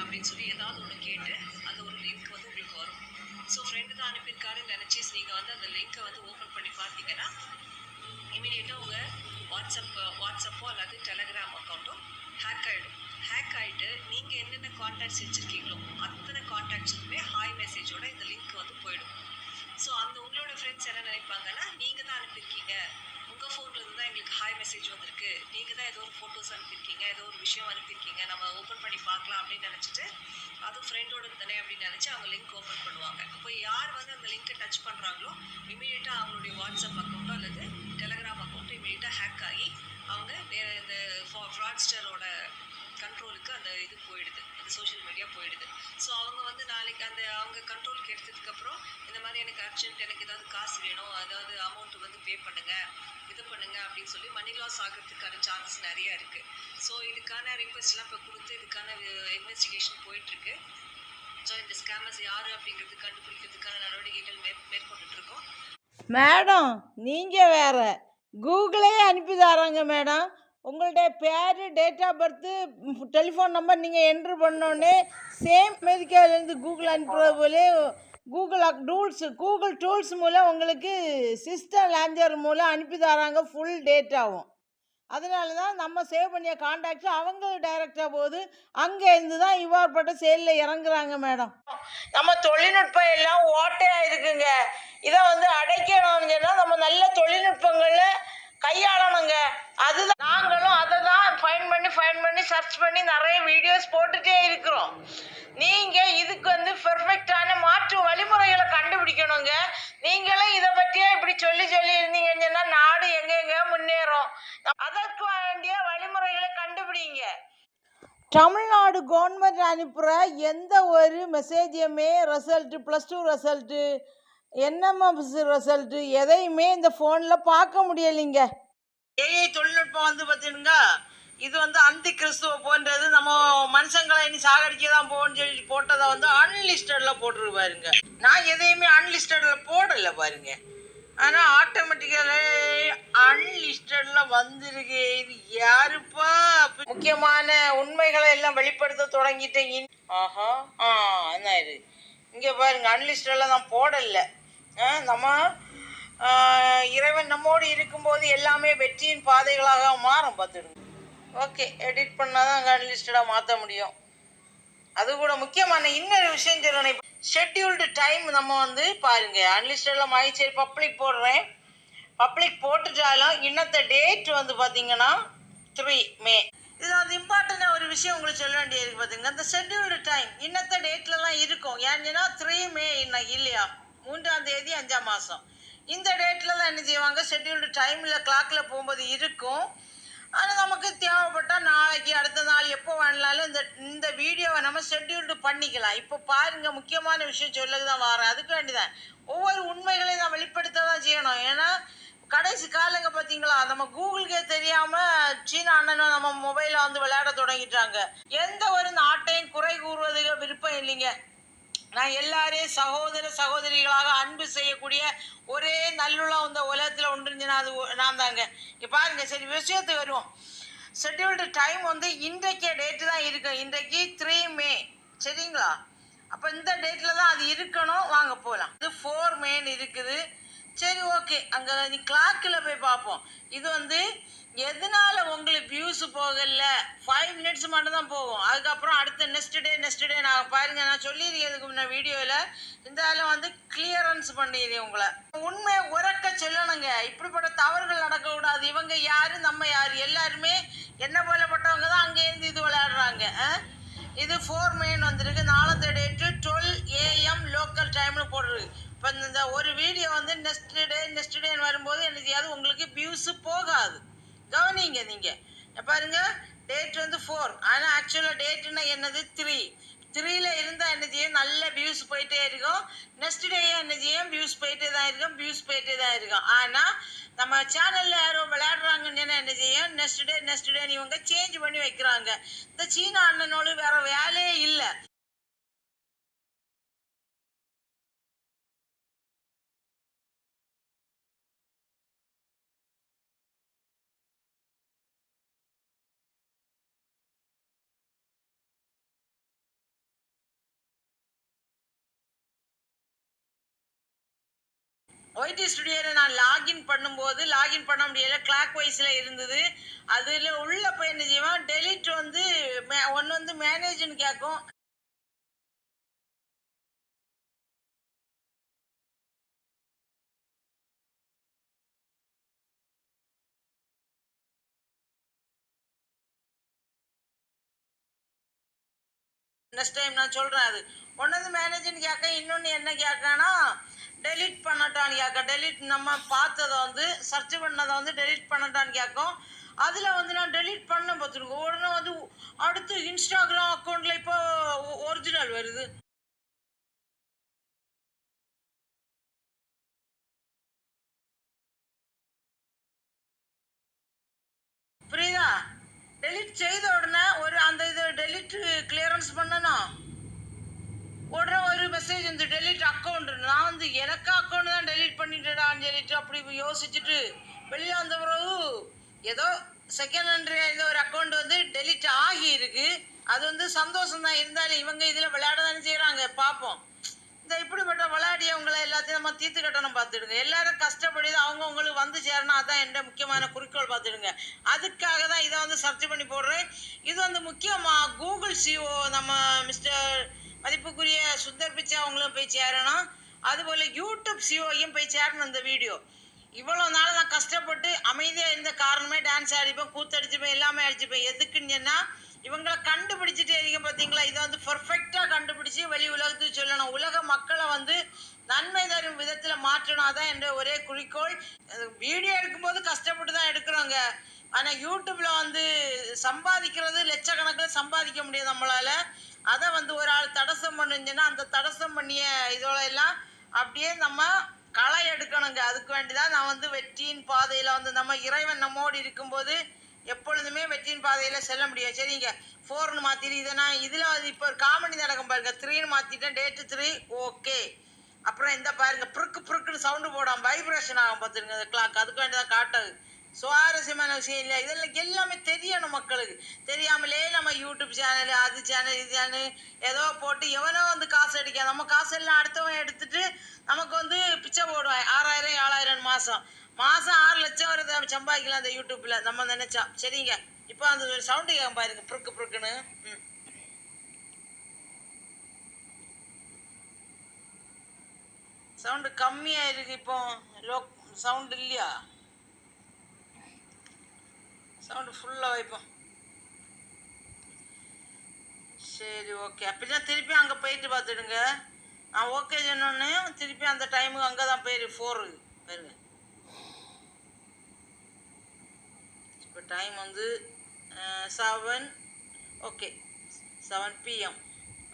அப்படின்னு சொல்லி ஏதாவது ஒன்று கேட்டு அந்த ஒரு லிங்க் வந்து உங்களுக்கு வரும். ஸோ ஃப்ரெண்டு தான் அனுப்பியிருக்காருன்னு நினச்சி நீங்கள் வந்து அந்த லிங்க்கை வந்து ஓப்பன் பண்ணி பார்த்தீங்கன்னா இமீடியட்டாக உங்கள் வாட்ஸ்அப் வாட்ஸ்அப்போ அல்லது டெலகிராம் அக்கௌண்ட்டோ ஹேக் ஆகிடும் ஹேக் ஆகிட்டு நீங்கள் என்னென்ன காண்டாக்ட்ஸ் வச்சுருக்கீங்களோ அத்தனை காண்டாக்ட்ஸுக்குமே ஹாய் மெசேஜோட இந்த லிங்க் வந்து போயிடும். ஸோ அந்த உங்களோட ஃப்ரெண்ட்ஸ் என்ன நினைப்பாங்கன்னா நீங்கள் தான் அனுப்பியிருக்கீங்க. உங்கள் ஃபோனில் இருந்து தான் எங்களுக்கு ஹாய் மெசேஜ் வந்திருக்கு. நீங்கள் தான் ஏதோ ஒரு ஃபோட்டோஸ் அனுப்பியிருக்கீங்க ஏதோ ஒரு விஷயம் அனுப்பியிருக்கீங்க நம்ம ஓப்பன் பண்ணி பார்க்கலாம் அப்படின்னு நினச்சிட்டு அது ஃப்ரெண்டோட தானே அப்படின்னு நினச்சி அவங்க லிங்க் ஓப்பன் பண்ணுவாங்க. அப்போ யார் வந்து அந்த லிங்க்கை டச் பண்ணுறாங்களோ இமீடியட்டாக அவங்களுடைய வாட்ஸ்அப் அக்கௌண்ட்டோ அல்லது டெலகிராம் அக்கௌண்ட்டோ இமீடியட்டாக ஹேக் ஆகி அவங்க வேறு இந்த ஃப்ராட்ஸ்டரோட கண்ட்ரோலுக்கு அந்த இது போயிடுது. அந்த சோஷியல் மீடியா போயிடுது. ஸோ அவங்க வந்து நாளைக்கு அந்த அவங்க கண்ட்ரோலுக்கு எடுத்ததுக்கப்புறம் இந்த மாதிரி எனக்கு அர்ஜென்ட் எனக்கு ஏதாவது காசு வேணும் அதாவது அமௌண்ட் வந்து பே பண்ணுங்கள் இது பண்ணுங்கள் அப்படின்னு சொல்லி மணி லாஸ் ஆகிறதுக்கான சான்ஸ் நிறையா இருக்குது ஸோ இதுக்கான ரிக்வெஸ்ட்லாம் இப்போ கொடுத்து இதுக்கான uh, இன்வெஸ்டிகேஷன் போயிட்டுருக்கு. ஸோ இந்த ஸ்கேமர்ஸ் யார் அப்படிங்கிறது கண்டுபிடிக்கிறதுக்கான நடவடிக்கைகள் மேற் மேற்கொண்டுட்டு இருக்கோம் மேடம் நீங்கள் வேற கூகுளே அனுப்பி தராங்க மேடம் உங்களுடைய பேர் date of birth telephone number நீங்கள் என்ட்ரு பண்ணோடனே சேம் அமெரிக்காவிலேருந்து கூகுள் அனுப்புறது போலே கூகுள் டூல்ஸ் கூகுள் டூல்ஸ் மூலம் உங்களுக்கு சிஸ்டம் லாஞ்சர் மூலம் அனுப்பி தராங்க ஃபுல் டேட்டாவும் அதனால தான் நம்ம சேவ் பண்ணிய காண்டாக்ட் அவங்க டைரக்டாக போகுது அங்கே இருந்து தான் இவ்வாறுபட்ட செயலில் இறங்குறாங்க மேடம் நம்ம தொழில்நுட்பம் எல்லாம் ஓட்டையாக இருக்குங்க. இதை வந்து அடைக்கணும்னு சொன்னால் நம்ம நல்ல தொழில்நுட்பங்களில் கையாளணுங்க. அதுதான் நாங்களும் அதை தான் ஃபைன் பண்ணி ஃபைன் பண்ணி சர்ச் பண்ணி நிறைய வீடியோஸ் போட்டுட்டே இருக்கிறோம். நீங்கள் இதுக்கு வந்து பெர்ஃபெக்டான மாற்று வழிமுறைகளை கண்டுபிடிக்கணுங்க. நீங்களும் இதை பற்றியே இப்படி சொல்லி சொல்லி இருந்தீங்கன்னு நாடு எங்கெங்க முன்னேறும். அதற்கு வேண்டிய வழிமுறைகளை கண்டுபிடிங்க. தமிழ்நாடு கவர்மெண்ட் அனுப்புகிற எந்த ஒரு மெசேஜையுமே ரிசல்ட்டு ப்ளஸ் டூ ரிசல்ட்டு என்னம்மா ரிசல்ட்டு எதையுமே இந்த ஃபோனில் பார்க்க முடியலைங்க. ஏஐ தொழில்நுட்பம் வந்து பார்த்தீங்கன்னா இது வந்து அந்தி கிறிஸ்துவ போன்றது. நம்ம மனுஷங்களை இனி சாகடிக்க தான் போகணும்னு சொல்லி போட்டதை வந்து அன்லிஸ்டடில் போட்டுரு பாருங்க. நான் எதையுமே அன்லிஸ்டடில் போடலை பாருங்க. ஆனால் ஆட்டோமேட்டிக்கலே அன்லிஸ்டடில் வந்திருக்கு. இது யாருப்பா? முக்கியமான உண்மைகளை எல்லாம் வெளிப்படுத்த தொடங்கிட்டேன். ஆஹா ஆ என்ன இருக்கு இங்கே பாருங்க அன்லிஸ்டடில் நான் போடலை. நம்ம இறைவன் நம்மோடு இருக்கும்போது எல்லாமே வெற்றியின் பாதைகளாக மாறும் பார்த்துடுங்க. ஓகே எடிட் பண்ணால் தான் அங்கே அன்லிஸ்டடாக மாற்ற முடியும். அது கூட முக்கியமான இன்னொரு விஷயம் சொல்லணும். ஷெட்யூல்டு டைம் நம்ம வந்து பாருங்கள் அன்லிஸ்டடில் மாதிரி பப்ளிக் போடுறேன். பப்ளிக் போட்டுட்டாலும் இன்னத்த டேட் வந்து பார்த்தீங்கன்னா த்ரீ மே இதில் வந்து இம்பார்ட்டண்டாக ஒரு விஷயம் உங்களுக்கு சொல்ல வேண்டியது பார்த்தீங்க. இந்த ஷெட்யூல்டு டைம் இன்னத்த டேட்லலாம் இருக்கும். ஏன்னா த்ரீ மே இன்னும் இல்லையா? மூன்றாம் தேதி அஞ்சாம் மாதம் இந்த டேட்டில் தான் என்ன செய்வாங்க? ஷெட்யூல்டு டைமில் கிளாக்கில் போகும்போது இருக்கும். ஆனால் நமக்கு தேவைப்பட்டால் நாளைக்கு அடுத்த நாள் எப்போ வேணாலும் இந்த இந்த வீடியோவை நம்ம ஷெட்யூல்டு பண்ணிக்கலாம். இப்போ பாருங்க முக்கியமான விஷயம் சொல்லக்கு தான் வரேன். அதுக்கு வேண்டிதான். ஒவ்வொரு உண்மைகளையும் நான் வெளிப்படுத்த தான் செய்யணும். ஏன்னா கடைசி காலங்க பார்த்தீங்களா நம்ம கூகுளுக்கே தெரியாமல் சீன அண்ணனும் நம்ம மொபைலில் வந்து விளையாட தொடங்கிட்டாங்க. எந்த ஒரு நாட்டையும் குறை கூறுவதுக்கு விருப்பம் இல்லைங்க. நான் எல்லாரையும் சகோதர சகோதரிகளாக அன்பு செய்யக்கூடிய ஒரே நல்லுள்ளம் இந்த உலகத்தில் உண்டுருந்துச்சுன்னா அது நான் தாங்க. இங்கே பாருங்க சரி விஷயத்துக்கு வருவோம். ஷெட்யூல்டு டைம் வந்து இன்றைக்கே டேட்டு தான் இருக்கும் இன்றைக்கு த்ரீ மே சரிங்களா? அப்போ இந்த டேட்டில் தான் அது இருக்கணும். வாங்க போகலாம் இது ஃபோர் மேன்னு இருக்குது. சரி ஓகே அங்கே நீ கிளாக்கில் போய் பார்ப்போம். இது வந்து எதனால உங்களுக்கு வியூஸ் போகல? ஃபைவ் மினிட்ஸ் மட்டும் தான் போகும். அதுக்கப்புறம் அடுத்த நெக்ஸ்ட் டே நெக்ஸ்ட் டே நான் பாருங்க நான் சொல்லியிருக்கேன் இதுக்கு முன்ன வீடியோவில் இந்த வந்து கிளியரன்ஸ் பண்ணிடுறேன் உங்களை. உண்மை உறக்க சொல்லணுங்க. இப்படிப்பட்ட தவறுகள் நடக்கக்கூடாது. இவங்க யார் நம்ம யார்? எல்லாருமே என்ன போலப்பட்டவங்க தான் அங்கேருந்து இது விளையாடுறாங்க இது ஃபோர் மெயின் வந்திருக்கு. நாலாவது டேட்டு டுவெல் ஏஎம் லோக்கல் டைம்னு போடுறது. இப்போ இந்த ஒரு வீடியோ வந்து நெக்ஸ்ட் டே நெக்ஸ்ட் டேன்னு வரும்போது என்ன செய்யாது உங்களுக்கு வியூஸு போகாது. கவனிங்க நீங்கள் பாருங்க டேட் வந்து ஃபோர் ஆனால் ஆக்சுவலாக டேட்டுன்னா என்னது? த்ரீ த்ரீல இருந்தால் என்ன செய்யும் நல்ல வியூஸ் போயிட்டே இருக்கும். நெக்ஸ்ட் டே என்ன செய்யும் வியூஸ் போயிட்டே தான் இருக்கும். வியூஸ் போயிட்டே தான் இருக்கும். ஆனால் நம்ம சேனலில் யாரும் விளையாடுறாங்கன்னு என்ன செய்யும் நெக்ஸ்ட் டே நெக்ஸ்ட் டே இவங்க சேஞ்ச் பண்ணி வைக்கிறாங்க. இந்த சீன அண்ணனோடு வேற வேலையே இல்லை. ஒய்டி ஸ்டுடியோவில் நான் லாகின் பண்ணும்போது லாகின் பண்ண முடியல கிளாக் வைஸில் இருந்தது. அதில் உள்ள போய் என்ன செய்வேன்? டெலிட் வந்து ஒன்று வந்து மேனேஜ்னு கேட்கும் நெக்ஸ்ட் டைம் நான் சொல்கிறேன் அது. ஒன்று வந்து மேனேஜர்னு கேட்க இன்னொன்று என்ன கேட்கனா டெலிட் பண்ணட்டான்னு கேட்க டெலிட் நம்ம பார்த்ததை வந்து சர்ச் பண்ணதை வந்து டெலிட் பண்ணட்டான்னு கேட்கும். அதில் வந்து நான் டெலீட் பண்ண பார்த்துருக்கோம். உடனே வந்து அடுத்து இன்ஸ்டாகிராம் அக்கௌண்ட்டில் இப்போ ஒரிஜினல் வருது. புரியுதா? டெலீட் செய்த உடனே ஒரு அந்த இது டெலிட் கிளியரன்ஸ் பண்ணணும். உடனே ஒரு மெசேஜ் வந்து டெலிட் அக்கௌண்ட் நான் வந்து எனக்கு அக்கௌண்ட் தான் டெலிட் பண்ணிட்டேடான்னு சொல்லிட்டு அப்படி யோசிச்சுட்டு வெளியே வந்த பிறகு ஏதோ செகண்ட் ஹண்ட்ரட் இந்த ஒரு அக்கௌண்ட் வந்து டெலீட் ஆகி இருக்கு அது வந்து சந்தோஷம் தான். இருந்தாலும் இவங்க இதில் விளையாட தானே செய்கிறாங்க பார்ப்போம் இந்த இப்படிப்பட்ட விளையாடியவங்களை எல்லாத்தையும் நம்ம தீர்த்து கட்டணம் பார்த்துடுங்க. எல்லாரும் கஷ்டப்படி அவங்க உங்களுக்கு வந்து சேரணும். அதான் என்ற முக்கியமான குறிக்கோள் பார்த்துடுங்க. அதுக்காக தான் இதை வந்து சர்ச் பண்ணி போடுறேன். இது வந்து முக்கியமாக கூகுள் சிஓ நம்ம மிஸ்டர் மதிப்புக்குரிய சுந்தர் பிச்சை அவங்களும் போய் சேரணும். அதுபோல் யூடியூப் சிஓயும் போய் சேரணும் இந்த வீடியோ. இவ்வளோ நாள் நான் கஷ்டப்பட்டு அமைதியாக இருந்த காரணமே டான்ஸ் ஆடிப்பேன் கூத்தடிச்சுப்பேன் எல்லாமே அடிச்சுப்பேன். எதுக்குன்னு சொன்னால் இவங்களை கண்டுபிடிச்சிட்டே இருக்கீங்க பார்த்தீங்களா இதை வந்து பர்ஃபெக்டாக கண்டுபிடிச்சி வெளி உலகத்துக்கு சொல்லணும். உலக மக்களை வந்து நன்மை தரும் விதத்தில் மாற்றணும். அதான் என்ற ஒரே குறிக்கோள். வீடியோ எடுக்கும்போது கஷ்டப்பட்டு தான் எடுக்கிறோங்க. ஆனால் யூடியூப்பில் வந்து சம்பாதிக்கிறது லட்சக்கணக்கில் சம்பாதிக்க முடியாது நம்மளால். அதை வந்து ஒரு ஆள் தடசம் பண்ணுச்சுன்னா அந்த தடசம் பண்ணிய இதோட எல்லாம் அப்படியே நம்ம களை எடுக்கணுங்க. அதுக்கு வேண்டி தான் நான் வந்து வெற்றியின் பாதையில் வந்து நம்ம இறைவன் நம்மோடு இருக்கும்போது எப்பொழுதுமே வெற்றியின் பாதையில் செல்ல முடியும் சரிங்க? ஃபோர்னு மாற்றிடு இதை நான் இதில் வந்து இப்போ ஒரு காமெடி நடக்கும் பாருங்க. த்ரீன்னு மாற்றிட்டேன் டேட்டு த்ரீ ஓகே அப்புறம் இந்த பாருங்க. புருக்கு புருக்குன்னு சவுண்டு போடாம வைப்ரேஷன் ஆகும் பார்த்துருங்க கிளாக் அதுக்கு வேண்டி தான் காட்டுது சுவாரஸ்யமான விஷயம் இல்லை இதெல்லாம் எல்லாமே தெரியணும் மக்களுக்கு. தெரியாமலே நம்ம யூடியூப் சேனல் அது சேனல் இது சேனல் ஏதோ போட்டு எவனோ வந்து காசு அடிக்க நம்ம காசு எல்லாம் அடுத்தவன் எடுத்துட்டு நமக்கு வந்து பிச்சை போடுவான். ஆறாயிரம் ஏழாயிரம் மாதம் மாதம் ஆறு லட்சம் வருது சம்பாதிக்கலாம் அந்த யூடியூப்பில் நம்ம நினச்சா. சரிங்க? இப்போ அந்த சவுண்டு கேட்க பாருங்க. புருக்கு புருக்குன்னு. ம். சவுண்டு கம்மியாக இருக்கு இப்போ. லோ சவுண்டு இல்லையா? சவுண்டு ஃபுல்லாக வைப்போம் சரி ஓகே அப்படின்னா திருப்பி அங்கே போயிட்டு பார்த்துடுங்க. நான் ஓகே சொன்னோன்னே திருப்பி அந்த டைமுக்கு அங்கே தான் போயிரு ஃபோரு பாருங்க. இப்போ டைம் வந்து seven okay seven PM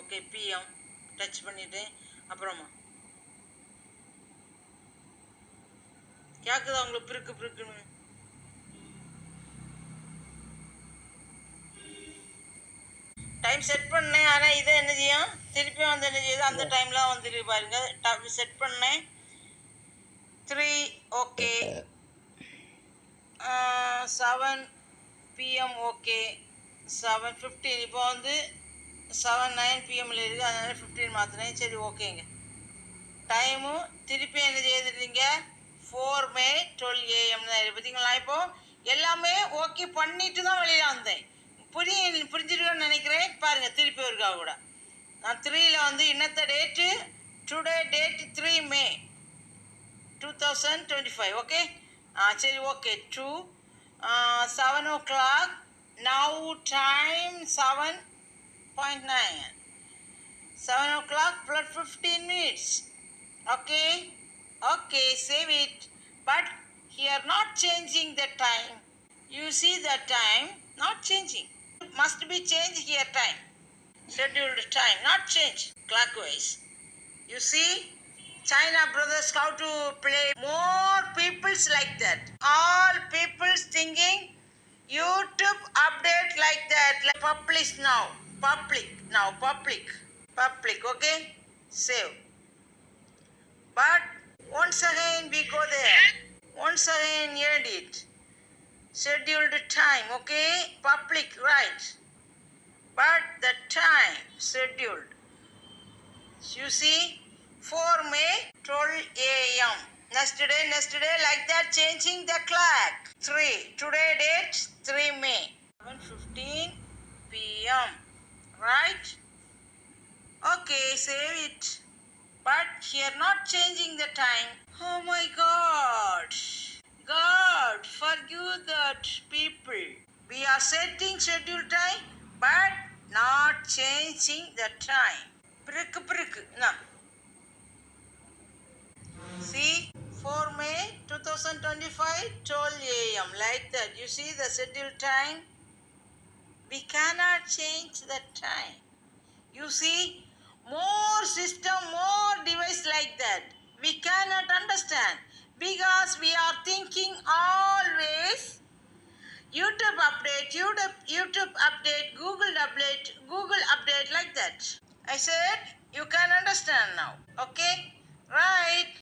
okay PM touch பண்ணிட்டேன் அப்புறமா. கேட்குதா உங்களுக்கு? பிறுக்கு பிறுக்குன்னு டைம் செட் பண்ணேன். ஆனால் இதை என்ன செய்யும்? திருப்பி வந்து என்ன செய்யுது? அந்த டைம்லாம் வந்துட்டு பாருங்க. செட் பண்ணேன். Three okay seven PM okay seven fifteen இப்போ வந்து செவன் நைன் பிஎம்ல இருக்குது. அதனால ஃபிஃப்டீன் மாற்றினேன் சரி ஓகேங்க டைமு திருப்பி என்ன செய்திருந்தீங்க? ஃபோர் மே டுவெல் ஏஎம் தான் பார்த்தீங்களா இப்போ? எல்லாமே ஓகே பண்ணிட்டு தான் வெளியில் வந்தேன். புரிய புரிஞ்சிருக்கோன்னு நினைக்கிறேன். பாருங்கள் திருப்பி ஒருக்கா கூட. நான் த்ரீயில் வந்து இன்னத்த date today date three May two thousand twenty five okay ஆ சரி okay two seven o'clock now time seven point nine seven o'clock plus fifteen minutes okay okay save it but he are not changing the time you see the time not changing must be changed here time. Scheduled time not change clockwise. You see china brothers how to play. More people's like that. All people's thinking youtube update like that. Like publish now. Public now public. Public okay? Save. But once again we go there. Once again edit. Scheduled time, okay? Public, right. But the time scheduled. You see, 4 May 12 a.m. Next day, next day, like that, changing the clock. 3. Today date, 3 May. 7.15 p.m. Right? Okay, save it. But here not changing the time. Oh my God. God, argue that people, we are setting schedule time but not changing the time. Prick, prick. No. See, 4 May 2025, 12 a.m. Like that. You see the schedule time? We cannot change the time. You see, more system, more device like that. We cannot understand because we are thinking always YouTube update, YouTube, YouTube update, Google update, Google update like that. I said you can understand now. Okay? Right.